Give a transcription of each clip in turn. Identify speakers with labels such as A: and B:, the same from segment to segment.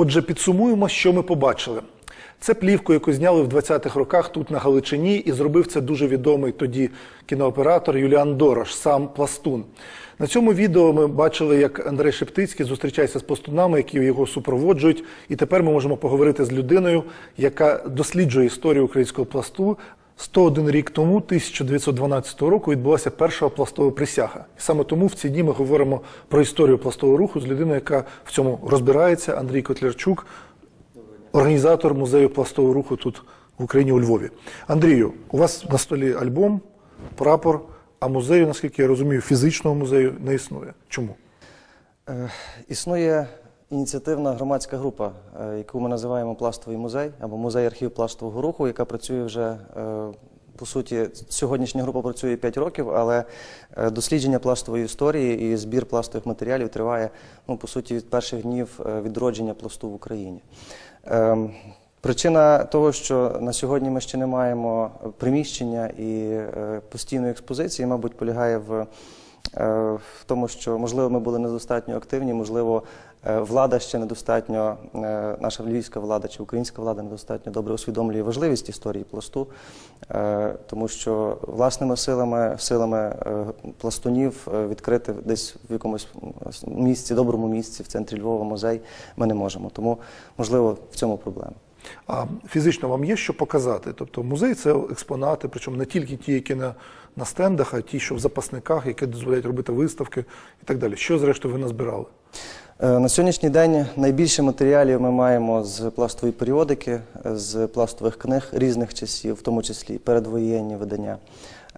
A: Отже, підсумуємо, що ми побачили. Це плівку, яку зняли в 20-х роках тут на Галичині, і зробив це дуже відомий тоді кінооператор Юліан Дорош, сам пластун. На цьому відео ми бачили, як Андрей Шептицький зустрічається з пластунами, які його супроводжують. І тепер ми можемо поговорити з людиною, яка досліджує історію українського пласту. 101 рік тому, 1912 року, відбулася перша пластова присяга. І саме тому в ці дні ми говоримо про історію пластового руху з людиною, яка в цьому розбирається, Андрій Котлярчук, організатор музею пластового руху тут в Україні у Львові. Андрію, у вас на столі альбом, прапор, а музею, наскільки я розумію, фізичного музею не існує. Чому?
B: Е, Існує ініціативна громадська група, е, яку ми називаємо Пластовий музей або музей архів пластового руху, яка працює вже е, по суті. Сьогоднішня група працює 5 років, але е, дослідження пластової історії і збір пластових матеріалів триває ну, по суті від перших днів відродження пласту в Україні. Ем, Причина того, що на сьогодні ми ще не маємо приміщення і постійної експозиції, мабуть, полягає в, в тому, що можливо ми були недостатньо активні, можливо, е, влада ще недостатньо, е, наша львівська влада чи українська влада недостатньо добре усвідомлює важливість історії пласту, е, тому що власними силами, силами е, пластунів е, відкрити десь в якомусь місці, доброму місці, в центрі Львова музей ми не можемо. Тому, можливо, в цьому проблема.
A: А фізично вам є що показати? Тобто музей це експонати, причому не тільки ті, які на, на стендах, а ті, що в запасниках, які дозволяють робити виставки і так далі. Що, зрештою, ви назбирали?
B: Е, На сьогоднішній день найбільше матеріалів ми маємо з пластової періодики, з пластових книг різних часів, в тому числі передвоєнні видання.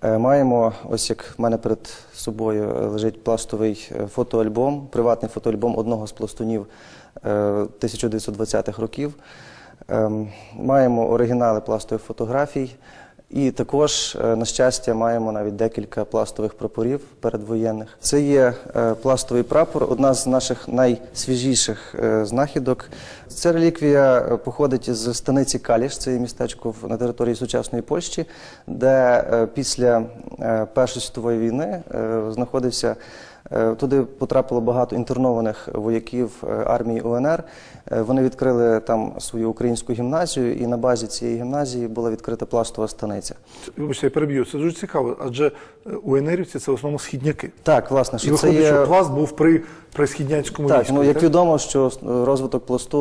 B: Е, Маємо, ось як в мене перед собою лежить пластовий е, фотоальбом, приватний фотоальбом одного з пластунів е, 1920-х років. Ем, Маємо оригінали пластових фотографій. І також, е, на щастя, маємо навіть декілька пластових прапорів передвоєнних. Це є е, пластовий прапор, одна з наших найсвіжіших е, знахідок. Ця реліквія походить із станиці Каліш, це є містечко на території сучасної Польщі, де після Першої світової війни знаходився. Е, Туди потрапило багато інтернованих вояків е, армії УНР. Е, Вони відкрили там свою українську гімназію, і на базі цієї гімназії була відкрита пластова станиця.
A: Вибачте, я переб'ю. Це дуже цікаво, адже УНРівці це в основному східняки.
B: Так, власне,
A: І
B: що це є
A: що пласт був при, при східняцькому
B: так.
A: війську.
B: Ну як відомо, що розвиток пласту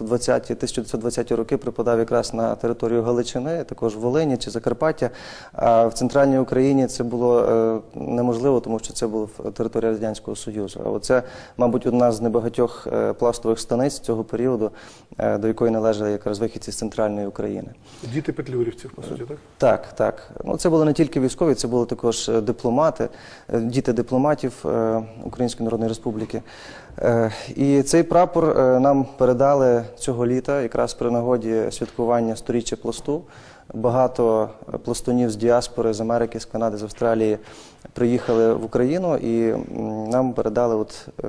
B: в 20-ті, 1920-ті роки припадав якраз на територію Галичини, також Волині чи Закарпаття. А в центральній Україні це було неможливо, тому що це була територія радянського союзу. А оце, мабуть, одна з небагатьох е, пластових станиць цього періоду, е, до якої належали якраз вихідці з центральної України.
A: Діти петлюрівців, по суті, так?
B: Так, так. Ну це були не тільки військові, це були також е, дипломати, діти дипломатів Української Народної Республіки. І цей прапор нам передали цього літа, якраз при нагоді святкування сторіччя пласту. Багато пластунів з діаспори з Америки, з Канади, з Австралії приїхали в Україну і нам передали от е,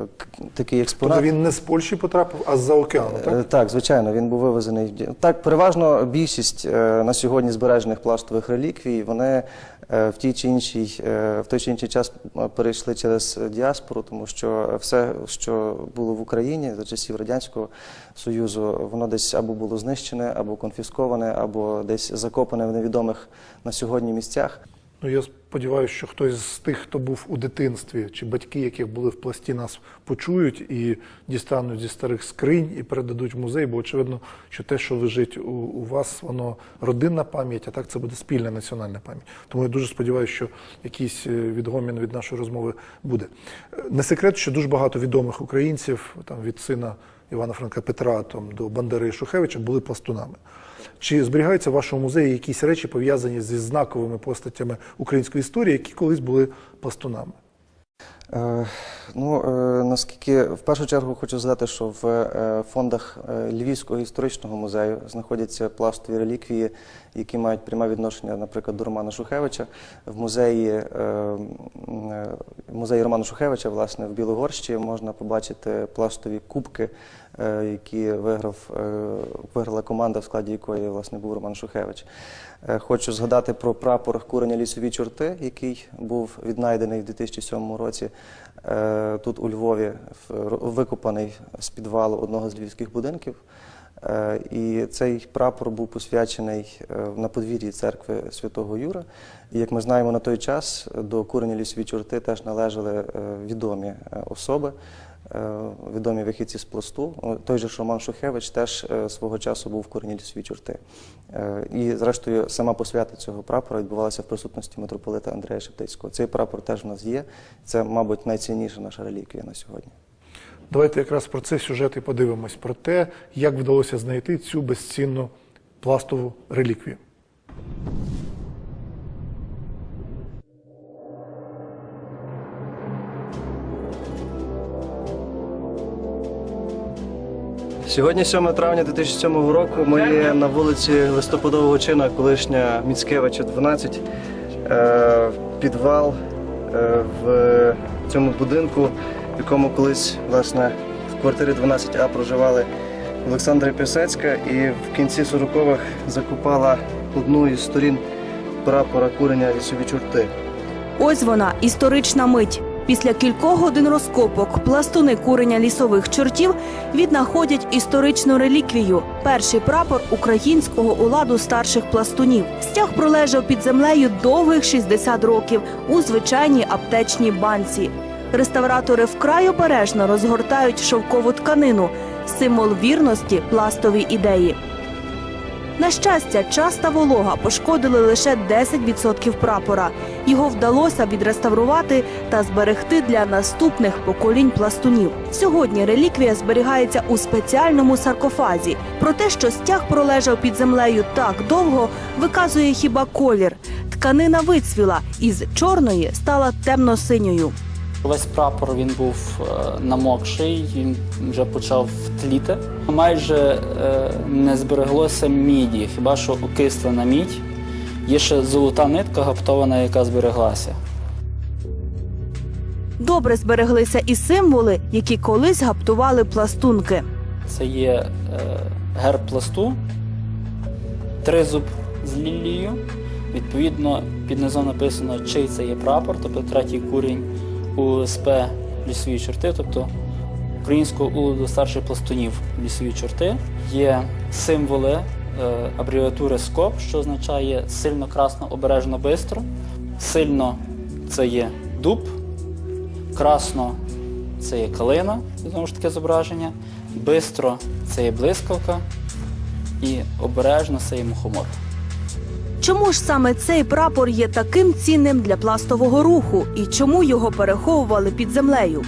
B: такий експонат.
A: Тобто він не з Польщі потрапив, а з-за океану,
B: Е,
A: так?
B: Так, звичайно, він був вивезений. Так, переважно більшість е, на сьогодні збережених пластових реліквій, вони в тій чи іншій, в той чи інший час перейшли через діаспору, тому що все, що було в Україні за часів Радянського Союзу, воно десь або було знищене, або конфісковане, або десь закопане в невідомих на сьогодні місцях.
A: Ну, я сподіваюся, що хтось з тих, хто був у дитинстві, чи батьки, яких були в пласті, нас почують і дістануть зі старих скринь і передадуть в музей, бо очевидно, що те, що лежить у, у вас, воно родинна пам'ять, а так це буде спільна національна пам'ять. Тому я дуже сподіваюся, що якийсь е, відгомін від нашої розмови буде. Е, Не секрет, що дуже багато відомих українців, там від сина Івана Франка Петра там, до Бандери Шухевича, були пластунами. Чи зберігаються в вашому музеї якісь речі пов'язані зі знаковими постатями української історії, які колись були пластунами?
B: Е, Ну, е, наскільки в першу чергу хочу сказати, що в е, фондах Львівського історичного музею знаходяться пластові реліквії, які мають пряме відношення, наприклад, до Романа Шухевича. В музеї, музеї Романа Шухевича, власне, в Білогорщі можна побачити пластові кубки які виграв, е, виграла команда, в складі якої власне був Роман Шухевич. Е, Хочу згадати про прапор курення лісові чорти, який був віднайдений в 2007 році е, тут у Львові, викопаний з підвалу одного з львівських будинків. Е, І цей прапор був посвячений е, на подвір'ї церкви Святого Юра. І як ми знаємо, на той час до курення лісові чорти теж належали е, відомі е, особи, е, відомі вихідці з пласту. Той же ж Роман Шухевич теж е, свого часу був в курені лісові чорти. Е, І, зрештою, сама посвята цього прапора відбувалася в присутності митрополита Андрея Шептицького. Цей прапор теж в нас є. Це, мабуть, найцінніша наша реліквія на сьогодні.
A: Давайте якраз про цей сюжет і подивимось про те, як вдалося знайти цю безцінну пластову реліквію.
B: Сьогодні 7 травня 2007 року. Ми є на вулиці Листопадового чина, колишня Міцкевича, 12. Е, підвал е, в цьому будинку, в якому колись власне в квартирі 12А проживали Олександра Пісецька і в кінці 40-х закупала одну із сторін прапора курення лісові чорти.
C: Ось вона історична мить. Після кількох годин розкопок пластуни курення лісових чортів віднаходять історичну реліквію перший прапор українського уладу старших пластунів. Стяг пролежав під землею довгих 60 років у звичайній аптечній банці. Реставратори вкрай обережно розгортають шовкову тканину, символ вірності пластовій ідеї. На щастя, час та волога пошкодили лише 10% прапора. Його вдалося відреставрувати та зберегти для наступних поколінь пластунів. Сьогодні реліквія зберігається у спеціальному саркофазі. Про те, що стяг пролежав під землею так довго, виказує хіба колір. Тканина вицвіла із чорної стала темно-синьою.
D: Весь прапор він був е, намокший, він вже почав тліти. Майже е, не збереглося міді, хіба що окислена мідь. Є ще золота нитка гаптована, яка збереглася.
C: Добре збереглися і символи, які колись гаптували пластунки.
D: Це є е, герб пласту, тризуб з лілією. Відповідно, під низом написано, чий це є прапор, тобто третій курінь УСП лісові чорти, тобто українського улоду старших пластунів лісові чорти. Є символи е, абревіатури СКОП, що означає сильно красно, обережно, бистро. Сильно це є дуб, красно це є калина, знову ж таке зображення, бистро це є блискавка і обережно це є мухомор.
C: Чому ж саме цей прапор є таким цінним для пластового руху і чому його переховували під землею?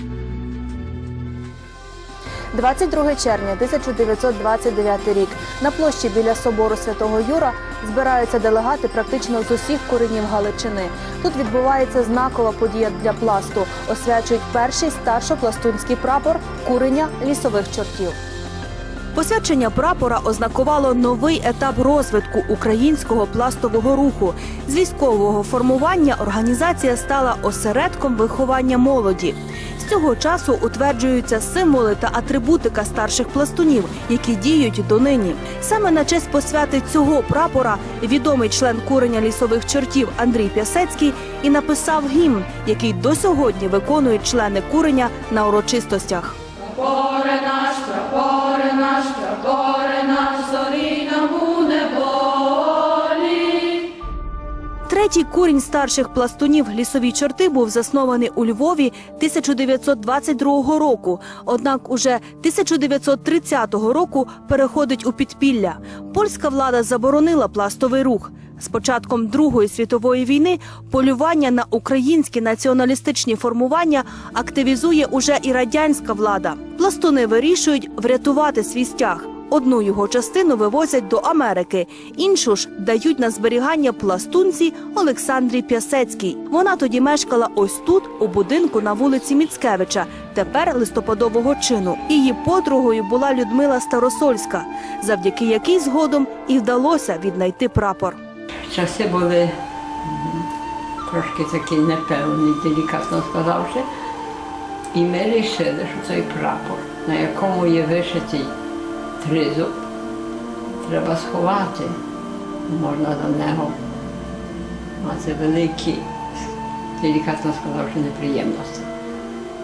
C: 22 червня 1929 рік на площі біля собору Святого Юра збираються делегати практично з усіх коренів Галичини. Тут відбувається знакова подія для пласту. Освячують перший старшопластунський прапор курення лісових чортів. Посвячення прапора ознакувало новий етап розвитку українського пластового руху. З військового формування організація стала осередком виховання молоді. З цього часу утверджуються символи та атрибутика старших пластунів, які діють донині. Саме на честь посвяти цього прапора відомий член курення лісових чортів Андрій Пясецький і написав гімн, який до сьогодні виконують члени курення на урочистостях.
E: Прапоре наш, прапоре наш, прапоре наш, зорі.
C: Третій курінь старших пластунів лісові чорти був заснований у Львові 1922 року. Однак уже 1930 року переходить у підпілля. Польська влада заборонила пластовий рух. З початком Другої світової війни полювання на українські націоналістичні формування активізує уже і радянська влада. Пластуни вирішують врятувати свій стяг. Одну його частину вивозять до Америки, іншу ж дають на зберігання пластунці Олександрі Пясецькій. Вона тоді мешкала ось тут, у будинку на вулиці Міцкевича, тепер листопадового чину. Її подругою була Людмила Старосольська, завдяки якій згодом і вдалося віднайти прапор.
E: Часи були трошки такі непевні, делікатно сказавши.
F: І ми вирішили, що цей прапор, на якому є вишитий тризуб, треба сховати. Можна за нього мати великі, делікатно сказавши, неприємності,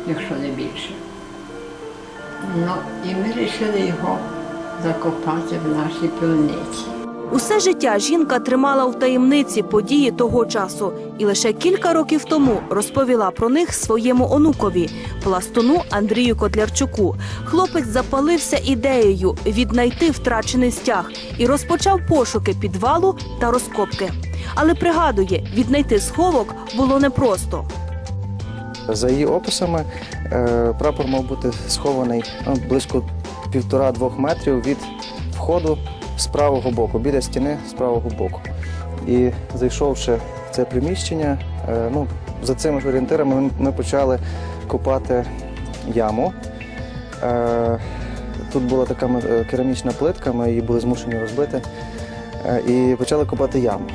F: якщо не більше. Ну, і ми вирішили його закопати в нашій пивниці.
C: Усе життя жінка тримала в таємниці події того часу і лише кілька років тому розповіла про них своєму онукові, пластуну Андрію Котлярчуку. Хлопець запалився ідеєю віднайти втрачений стяг і розпочав пошуки підвалу та розкопки. Але пригадує, віднайти сховок було непросто.
B: За її описами, е, прапор мав бути схований ну, близько півтора-двох метрів від входу з правого боку, біля стіни з правого боку. І зайшовши в це приміщення, е, ну, за цими ж орієнтирами ми, почали копати яму. Е, Тут була така е, керамічна плитка, ми її були змушені розбити. І почали копати яму.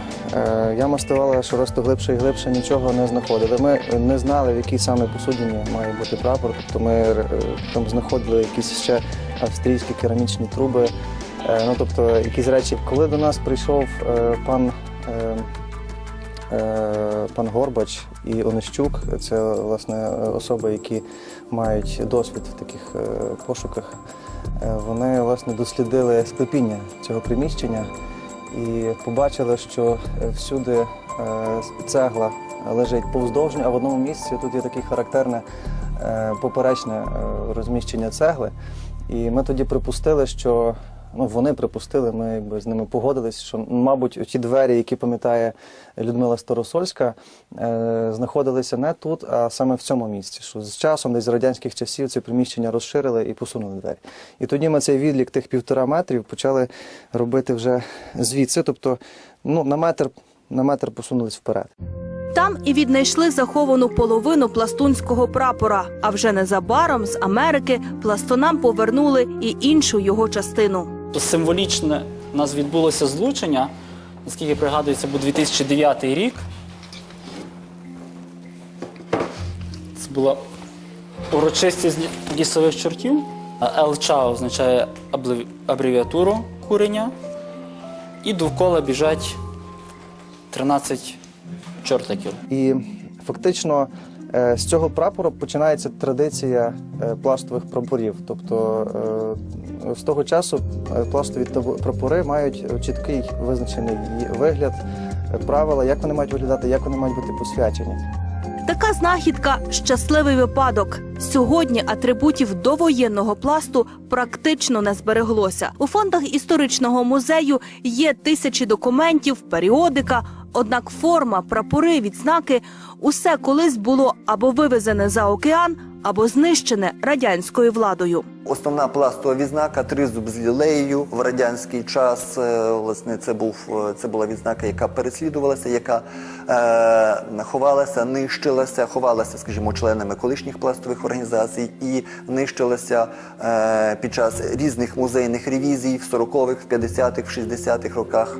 B: Яма ставала щоросту глибше і глибше, нічого не знаходили. Ми не знали, в якій саме посудині має бути прапор. Тобто ми там знаходили якісь ще австрійські керамічні труби. Е, Ну, тобто, якісь речі. Коли до нас прийшов е, пан, е, пан Горбач і Онищук, це власне особи, які мають досвід в таких пошуках, вони власне дослідили склепіння цього приміщення і побачили, що всюди цегла лежить повздовжньо, а в одному місці тут є таке характерне поперечне розміщення цегли. І ми тоді припустили, що ну, вони припустили, ми якби з ними погодились, що, мабуть, ті двері, які пам'ятає Людмила Старосольська, е, знаходилися не тут, а саме в цьому місці. Що з часом, десь з радянських часів, це приміщення розширили і посунули двері. І тоді ми цей відлік тих півтора метрів почали робити вже звідси, тобто ну, на метр, на метр посунулись вперед.
C: Там і віднайшли заховану половину пластунського прапора. А вже незабаром з Америки пластунам повернули і іншу його частину.
D: Символічне у нас відбулося злучення, наскільки пригадується, був 2009 рік. Це була урочистість лісових чортів. ЛЧА означає абревіатуру курення. І довкола біжать 13 чортиків.
B: І фактично е, з цього прапору починається традиція е, пластових прапорів. Тобто е, з того часу е, пластові табо- прапори мають чіткий визначений вигляд, е, правила, як вони мають виглядати, як вони мають бути посвячені.
C: Така знахідка щасливий випадок. Сьогодні атрибутів довоєнного пласту практично не збереглося. У фондах історичного музею є тисячі документів, періодика. Однак форма, прапори, відзнаки усе колись було або вивезене за океан, або знищене радянською владою.
G: Основна пластова відзнака тризуб з лілеєю в радянський час. е, Власне, це був е, це була відзнака, яка переслідувалася, яка е, ховалася, нищилася, ховалася, скажімо, членами колишніх пластових організацій і нищилася е, під час різних музейних ревізій в 40-х, 50-х, 60-х роках.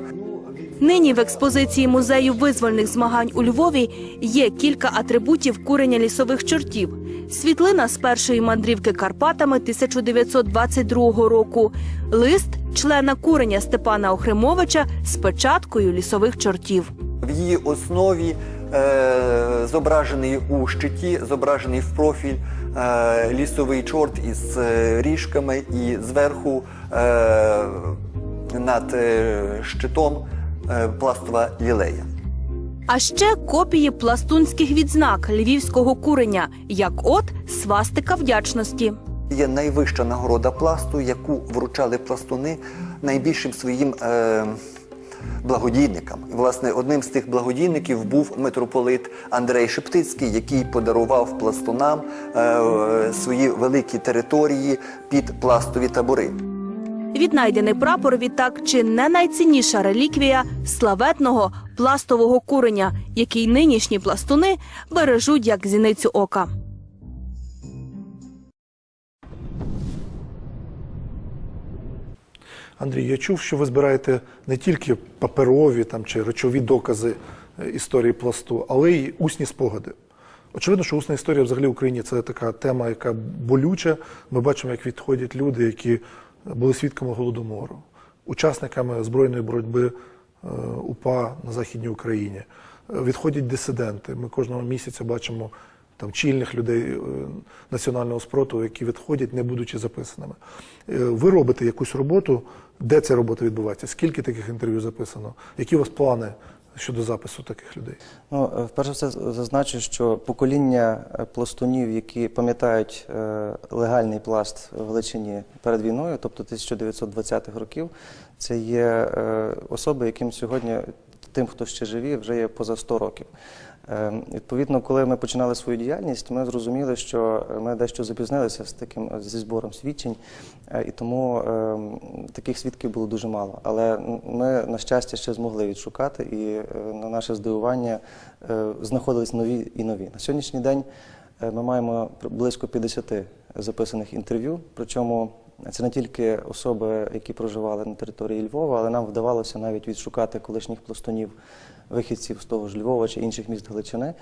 C: Нині в експозиції музею визвольних змагань у Львові є кілька атрибутів курення лісових чортів. Світлина з першої мандрівки Карпатами 1922 року. Лист члена курення Степана Охримовича з печаткою лісових чортів.
G: В її основі е, зображений у щиті, зображений в профіль е, лісовий чорт із е, ріжками, і зверху е, над е, щитом пластова лілея.
C: А ще копії пластунських відзнак львівського курення, як от свастика вдячності.
G: Є найвища нагорода пласту, яку вручали пластуни найбільшим своїм е, благодійникам. І, власне, одним з тих благодійників був митрополит Андрей Шептицький, який подарував пластунам е, свої великі території під пластові табори.
C: Віднайдений прапор відтак чи не найцінніша реліквія славетного пластового курення, який нинішні пластуни бережуть як зіницю ока.
A: Андрій, я чув, що ви збираєте не тільки паперові там, чи речові докази е, історії пласту, але й усні спогади. Очевидно, що усна історія взагалі в Україні це така тема, яка болюча. Ми бачимо, як відходять люди, які були свідками голодомору, учасниками збройної боротьби е, УПА на Західній Україні. Е, Відходять дисиденти. Ми кожного місяця бачимо там чільних людей е, національного спротиву, які відходять, не будучи записаними. Ви робите якусь роботу, де ця робота відбувається? Скільки таких інтерв'ю записано? Які у вас плани щодо запису таких людей?
B: Ну, е, вперше все зазначу, що покоління е, пластунів, які пам'ятають е, легальний пласт в Галичині перед війною, тобто 1920-х років, це є е, особи, яким сьогодні тим, хто ще живі, вже є поза 100 років. Е, Відповідно, коли ми починали свою діяльність, ми зрозуміли, що ми дещо запізнилися з таким зі збором свідчень, е, і тому е, таких свідків було дуже мало. Але ми, на щастя, ще змогли відшукати, і на наше здивування знаходились нові і нові. На сьогоднішній день ми маємо близько 50 записаних інтерв'ю, причому це не тільки особи, які проживали на території Львова, але нам вдавалося навіть відшукати колишніх пластунів, вихідців з того ж Львова чи інших міст Галичини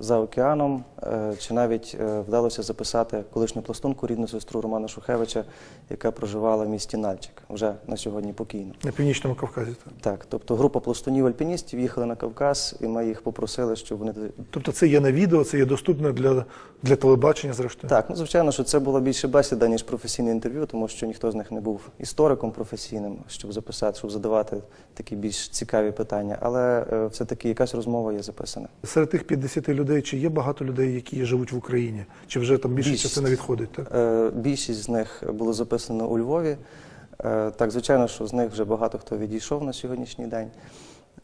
B: за океаном, е, чи навіть е, вдалося записати колишню пластунку, рідну сестру Романа Шухевича, яка проживала в місті Нальчик, вже на сьогодні покійно.
A: На північному Кавказі. так?
B: Так, тобто група пластунів-альпіністів їхали на Кавказ, і ми їх попросили, щоб вони
A: Тобто це є на відео, це є доступно для, для телебачення, зрештою.
B: Так, ну звичайно, що це була більше бесіда, ніж професійне інтерв'ю, тому що ніхто з них не був істориком професійним, щоб записати, щоб задавати такі більш цікаві питання. Але е, все-таки якась розмова є записана.
A: Серед тих 50 людей, чи є багато людей, які живуть в Україні? Чи вже там більша
B: Більшість.
A: частина відходить? Так?
B: Е, Більшість з них було записано у Львові. Е, Так, звичайно, що з них вже багато хто відійшов на сьогоднішній день.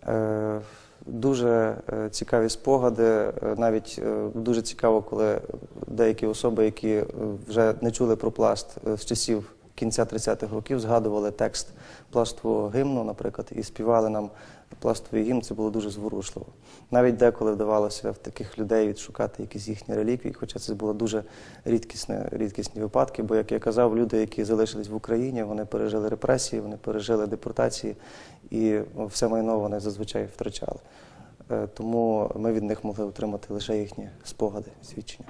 B: Е, Дуже цікаві спогади. Навіть дуже цікаво, коли деякі особи, які вже не чули про пласт з часів кінця 30-х років, згадували текст пластового гімну, наприклад, і співали нам пластовий гімн. Це було дуже зворушливо. Навіть деколи вдавалося в таких людей відшукати якісь їхні реліквії, хоча це було дуже рідкісне, рідкісні випадки. Бо, як я казав, люди, які залишились в Україні, вони пережили репресії, вони пережили депортації, і все майно вони зазвичай втрачали. Е, Тому ми від них могли отримати лише їхні спогади, свідчення.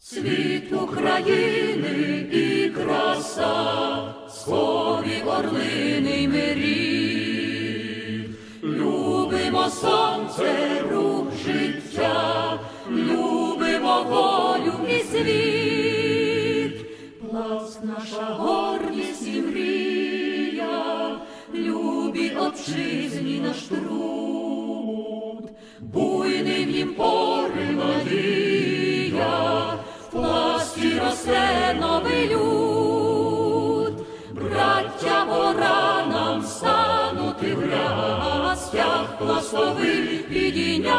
D: Світ України і краса, схові орлини й мирі. Любимо сонце, рух життя, любимо волю і світ. Пласт наша гордість і мрія, любі отчизні наш труд, буйний в надія, в росте новий люд, браття пора нам станути в ряд, пластових підійняти,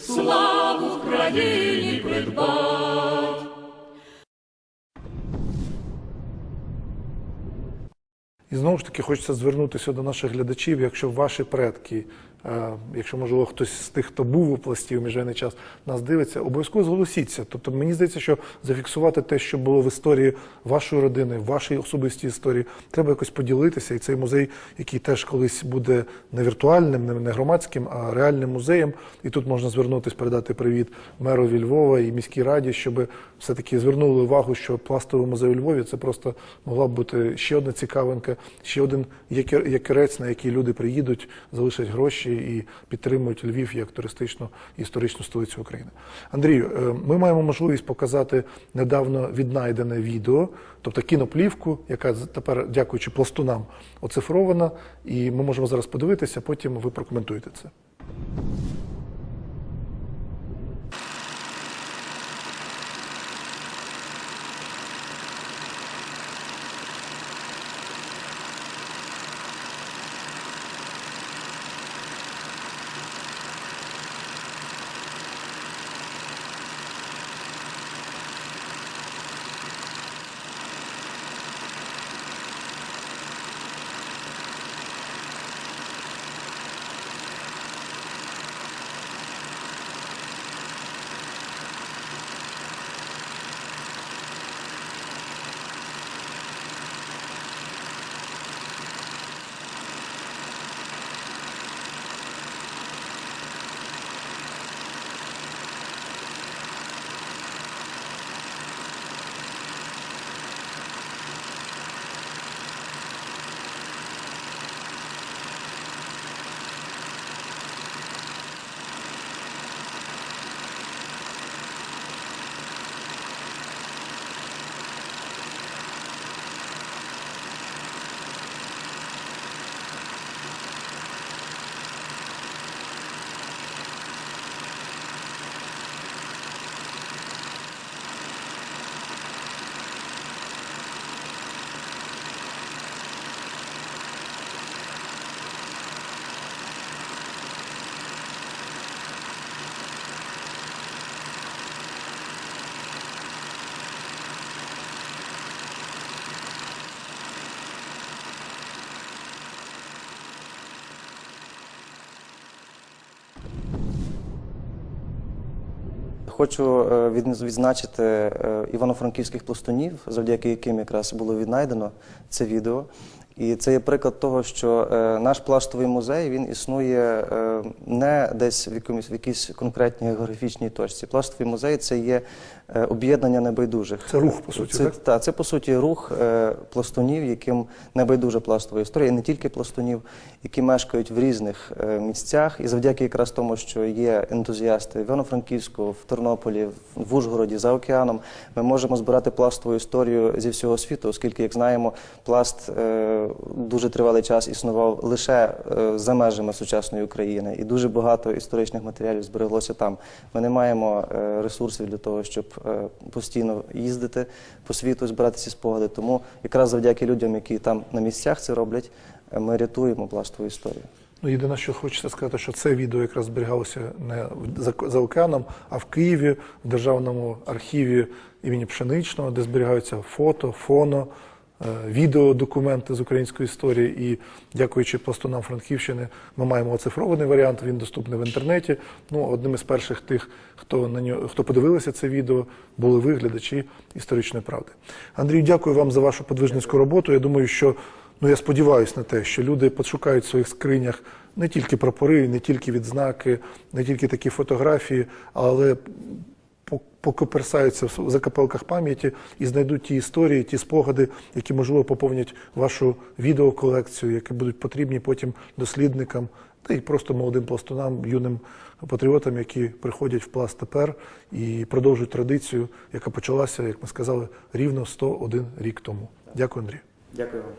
D: славу Україні придбать.
A: І знову ж таки хочеться звернутися до наших глядачів. Якщо ваші предки, е, якщо можливо хтось з тих, хто був у пласті у міжвоєнний час, нас дивиться, обов'язково зголосіться. Тобто мені здається, що зафіксувати те, що було в історії вашої родини, в вашій особистій історії, треба якось поділитися. І цей музей, який теж колись буде не віртуальним, не громадським, а реальним музеєм. І тут можна звернутися, передати привіт мерові Львова і міській раді, щоб все-таки звернули увагу, що пластовий музей у Львові це просто могла б бути ще одна цікавинка, ще один якирець, на який люди приїдуть, залишать гроші і підтримують Львів як туристичну і історичну столицю України. Андрію, е, ми маємо можливість показати недавно віднайдене відео, тобто кіноплівку, яка тепер, дякуючи пластунам, оцифрована, і ми можемо зараз подивитися, потім ви прокоментуєте це.
B: Хочу е, відзначити е, івано-франківських пластунів, завдяки яким якраз було віднайдено це відео. І це є приклад того, що е, наш пластовий музей він існує е, не десь в якомусь в якійсь конкретній географічній точці. Пластовий музей це є е, об'єднання небайдужих.
A: Це рух, по суті,
B: Це,
A: так?
B: та, це по суті рух е, пластунів, яким небайдужа пластова історія, і не тільки пластунів, які мешкають в різних е, місцях. І завдяки якраз тому, що є ентузіасти в Івано-Франківську, в Тернополі, в Ужгороді, за океаном, ми можемо збирати пластову історію зі всього світу, оскільки, як знаємо, пласт е, дуже тривалий час існував лише е, за межами сучасної України, і дуже багато історичних матеріалів збереглося там. Ми не маємо е, ресурсів для того, щоб е, постійно їздити по світу, збирати ці спогади. Тому якраз завдяки людям, які там на місцях це роблять, ми рятуємо пластову історію.
A: Ну, єдине, що хочеться сказати, що це відео якраз зберігалося не за, за океаном, а в Києві, в Державному архіві імені Пшеничного, де зберігаються фото, фоно, відеодокументи з української історії. І дякуючи пластунам Франківщини, ми маємо оцифрований варіант, він доступний в інтернеті. Ну, одним із перших тих, хто на нього, хто подивилися це відео, були виглядачі історичної правди. Андрію, дякую вам за вашу подвижницьку роботу. Я думаю, що Ну, я сподіваюся на те, що люди пошукають в своїх скринях не тільки прапори, не тільки відзнаки, не тільки такі фотографії, але покоперсаються в закапелках пам'яті і знайдуть ті історії, ті спогади, які, можливо, поповнять вашу відеоколекцію, які будуть потрібні потім дослідникам та й просто молодим пластунам, юним патріотам, які приходять в пласт тепер і продовжують традицію, яка почалася, як ми сказали, рівно 101 рік тому. Дякую, Андрій.
B: Дякую вам.